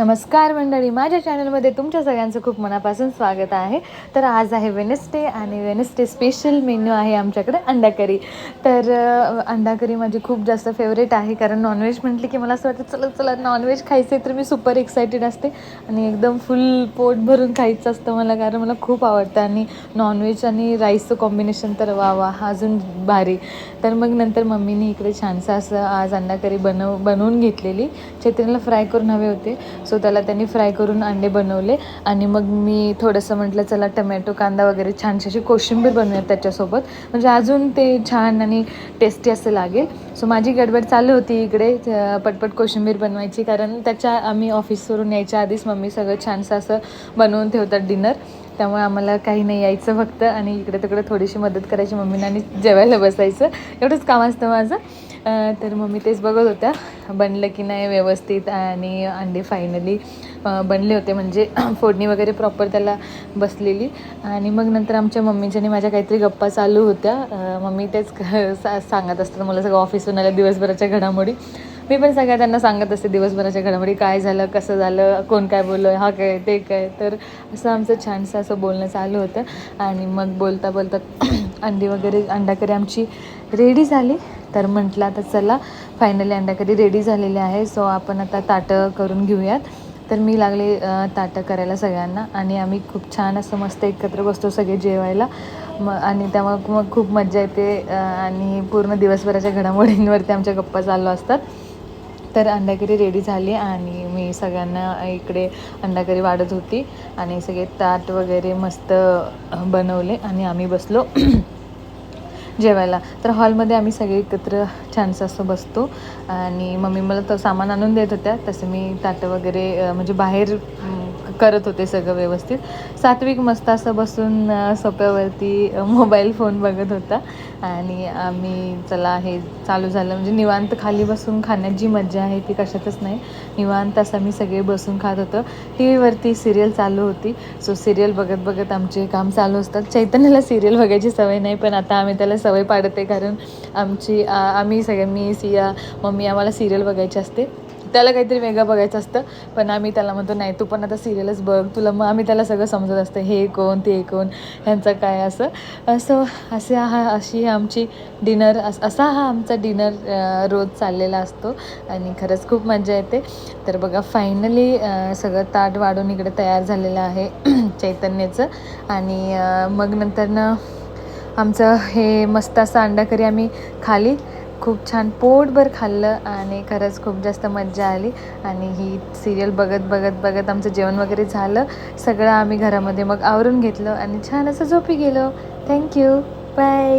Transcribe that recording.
नमस्कार मंडळी. माझ्या चॅनलमध्ये तुमच्या सगळ्यांचं खूप मनापासून स्वागत आहे. तर आज आहे वेनेस्डे आणि वेनसडे स्पेशल मेन्यू आहे आमच्याकडे अंडा करी तर अंडाकरी अंडा करी माझी खूप जास्त फेवरेट आहे. कारण नॉनव्हेज म्हटली की मला असं वाटतं चला चला नॉनव्हेज खायचं आहे तर मी सुपर एक्सायटेड असते. आणि एकदम फुल पोट भरून खायचं असतं मला कारण मला खूप आवडतं. आणि नॉनव्हेज आणि राईसचं कॉम्बिनेशन तर वा वा अजून भारी. तर मग नंतर मम्मीने इकडे छानसं असं आज अंडा करी बनव बनवून घेतलेली. चैतन्यला फ्राय करून हवे होते. सो त्याला त्यांनी फ्राय करून अंडे बनवले. आणि मग मी थोडंसं म्हटलं चला टमॅटो कांदा वगैरे छानशी अशी कोशिंबीर बनवूयात त्याच्यासोबत. म्हणजे अजून ते छान आणि टेस्टी असं लागेल. सो माझी गडबड चालू होती इकडे पटपट कोशिंबीर बनवायची. कारण त्याच्या आम्ही ऑफिसवरून यायच्या आधीच मम्मी सगळं छानसं असं बनवून ठेवतात डिनर त्यामुळे आम्हाला काही नाही यायचं फक्त. आणि इकडे तिकडे थोडीशी मदत करायची मम्मीने आणि जेवायला बसायचं. एवढंच काम असतं माझं. तर मम्मी तेच बघत होत्या. बनलं की नाही व्यवस्थित आणि अंडे फायनली बनले होते. म्हणजे फोडणी वगैरे प्रॉपर त्याला बसलेली. आणि मग नंतर आमच्या मम्मीच्या आणि माझ्या काहीतरी गप्पा चालू होत्या. मम्मी तेच सा- सांगत असतात. मला सगळं ऑफिसहून आल्या दिवसभराच्या घडामोडी. मी पण सगळ्या त्यांना सांगत असते दिवसभराच्या घडामोडी. काय झालं कसं झालं कोण काय बोललं हा काय ते काय. तर असं आमचं छानसं असं बोलणं चालू होतं. आणि मग बोलता बोलता अंडी वगैरे अंडाकरी आमची रेडी झाली. तर म्हटलं आता चला फायनली अंडाकरी रेडी झालेली आहे. सो आपण आता ताटं करून घेऊयात. तर मी लागले ताटं करायला सगळ्यांना आणि आम्ही खूप छान असं मस्त एकत्र बसतो सगळे जेवायला. मग आणि त्यामुळे मग खूप मजा येते आणि पूर्ण दिवसभराच्या घडामोडींवरती आमच्या गप्पा चालू असतात. तर अंडाकरी रेडी झाली आणि मी सगळ्यांना इकडे अंडाकरी वाढत होती आणि सगळे ताट वगैरे मस्त बनवले आणि आम्ही बसलो. जेवायला. तर हॉलमध्ये आम्ही सगळे एकत्र छानसं असं बसतो. आणि मम्मी मला तर सामान आणून देत होत्या. तसं मी ताटं वगैरे म्हणजे बाहेर करत होते सगळं व्यवस्थित. सात्विक मस्त असं बसून सोप्यावरती मोबाईल फोन बघत होता. आणि आम्ही चला हे चालू झालं. म्हणजे निवांत खाली बसून खाण्यात जी मज्जा आहे ती कशातच नाही. निवांत असं मी सगळे बसून खात होतो. टी व्हीवरती सिरियल चालू होती. सो सिरियल बघत बघत आमचे काम चालू असतात. चैतन्याला सिरियल बघायची सवय नाही पण आता आम्ही त्याला सवय पाडते. कारण आमची आम्ही सगळ्या मी सिया मम्मी आम्हाला सिरियल बघायची असते. त्याला काहीतरी वेगळं बघायचं असतं. पण आम्ही त्याला म्हणतो नाही तू पण आता सिरियलच बघ. तुला मग आम्ही त्याला सगळं समजत असतं हे कोण ते कोण ह्यांचं काय असं. असं असे हा अशी आमची डिनर असा हा आमचा डिनर रोज चाललेला असतो. आणि खरंच खूप मजा येते. तर बघा फायनली सगळं ताट वाढून इकडे तयार झालेलं आहे चैतन्याचं. आणि मग नंतरनं आमचं हे मस्त असं अंडा करी आम्ही खाली खूप छान पोटभर खाल्लं आणि खरंच खूप जास्त मज्जा आली. आणि ही सिरियल बघत बघत बघत आमचं जेवण वगैरे झालं. सगळं आम्ही घरामध्ये मग आवरून घेतलं आणि छान असं झोपी गेलो. Thank you bye